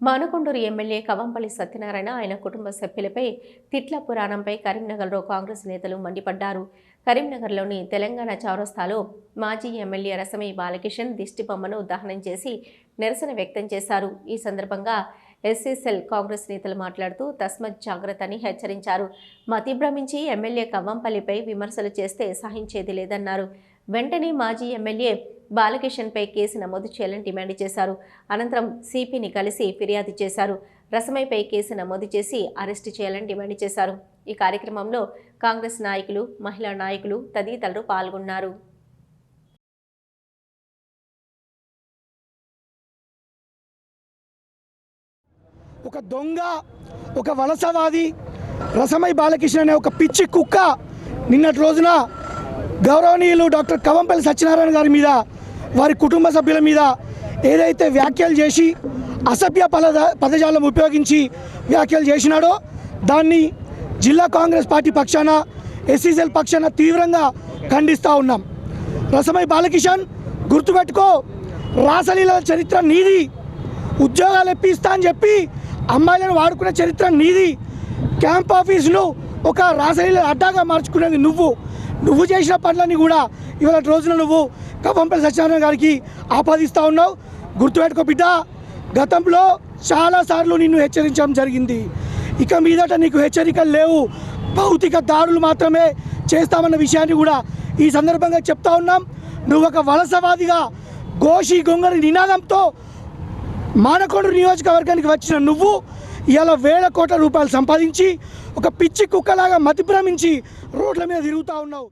Manakondur MLA Kavampalli Satyanarayana ఆయన కుటుంబ సభ్యులపై తిట్ల పురాణంపై కరీంనగర్లో కాంగ్రెస్ నేతలు మండిపడ్డారు. కరీంనగర్లోని తెలంగాణ చౌరస్తాలో మాజీ ఎమ్మెల్యే రసమై బాలకిషన్ దిష్టిబొమ్మను దహనం చేసి నిరసన వ్యక్తం చేశారు. ఈ సందర్భంగా ఎస్ఎస్ఎల్ కాంగ్రెస్ నేతలు మాట్లాడుతూ తస్మత్ జాగ్రత్త అని హెచ్చరించారు. మతిభ్రమించి ఎమ్మెల్యే కవ్వంపల్లిపై విమర్శలు చేస్తే సహించేది లేదన్నారు. వెంటనే మాజీ ఎమ్మెల్యే బాలకిషన్పై కేసు నమోదు చేయాలని డిమాండ్ చేశారు. అనంతరం సిపిని కలిసి ఫిర్యాదు చేశారు. రసమైపై కేసు నమోదు చేసి అరెస్టు చేయాలని డిమాండ్ చేశారు. ఈ కార్యక్రమంలో కాంగ్రెస్ నాయకులు మహిళా నాయకులు తదితరులు పాల్గొన్నారు. ఒక దొంగ ఒక వలసవాది రసమై బాలకృష్ణ అనే ఒక పిచ్చి కుక్క నిన్నటి రోజున గౌరవనీయులు డాక్టర్ కవంపల్లి సత్యనారాయణ గారి మీద వారి కుటుంబ సభ్యుల మీద ఏదైతే వ్యాఖ్యలు చేసి అసభ్య పద పదజాలం ఉపయోగించి వ్యాఖ్యలు చేసినాడో దాన్ని జిల్లా కాంగ్రెస్ పార్టీ పక్షాన ఎస్సీసెల్ పక్షాన తీవ్రంగా ఖండిస్తూ ఉన్నాం. రసమై బాలకిషన్ గుర్తుపెట్టుకో రాసలీల చరిత్ర నీది ఉద్యోగాలు ఇప్పిస్తా అని చెప్పి అమ్మాయిలను వాడుకునే చరిత్ర నీది. క్యాంప్ ఆఫీసులు ఒక రాసలీల అడ్డాగా మార్చుకునేది నువ్వు. నువ్వు చేసిన పనులన్నీ కూడా ఇవాళ రోజున నువ్వు కవంపల్లి సత్యనారాయణ గారికి ఆపాదిస్తూ ఉన్నావు. గుర్తుపెట్టుకో బిడ్డ గతంలో చాలాసార్లు నిన్ను హెచ్చరించడం జరిగింది. ఇక మీదట నీకు హెచ్చరికలు లేవు. భౌతిక దాడులు మాత్రమే చేస్తామన్న విషయాన్ని కూడా ఈ సందర్భంగా చెప్తా ఉన్నాం. నువ్వు ఒక వలసవాదిగా గోషి గొంగలి నినాదంతో మానకొండ నియోజకవర్గానికి వచ్చిన నువ్వు ఇవాళ వేల కోట్ల రూపాయలు సంపాదించి ఒక పిచ్చి కుక్కలాగా మతిభ్రమించి రోడ్ల మీద తిరుగుతూ ఉన్నావు.